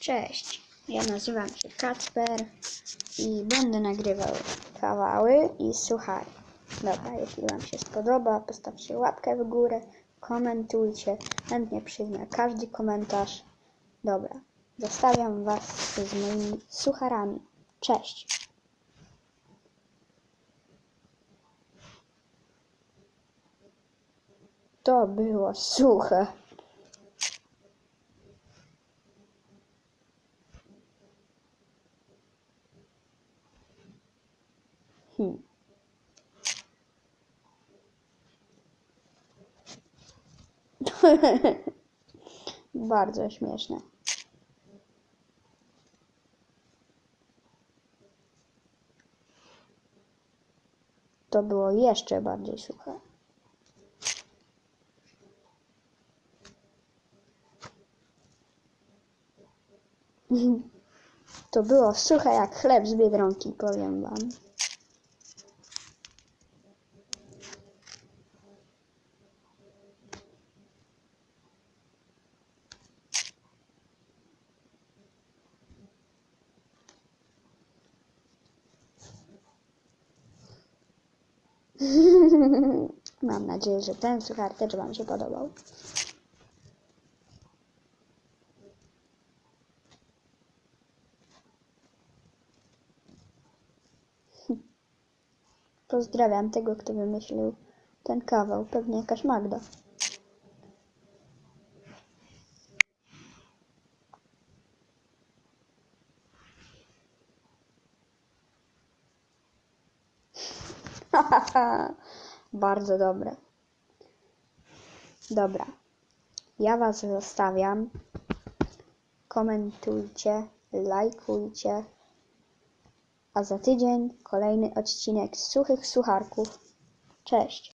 Cześć, ja nazywam się Kacper i będę nagrywał kawały i suchary. Dobra, jeśli Wam się spodoba, postawcie łapkę w górę, komentujcie, chętnie przyjmę każdy komentarz. Dobra, zostawiam Was z moimi sucharami. Cześć! To było suche. Hmm. Bardzo śmieszne. To było jeszcze bardziej suche. To było suche jak chleb z biedronki, powiem wam. Mam nadzieję, że ten suchar też Wam się podobał. Pozdrawiam tego, kto wymyślił ten kawał. Pewnie jakaś Magda. Bardzo dobre. Dobra. Ja Was zostawiam. Komentujcie, lajkujcie. A za tydzień kolejny odcinek suchych sucharków. Cześć.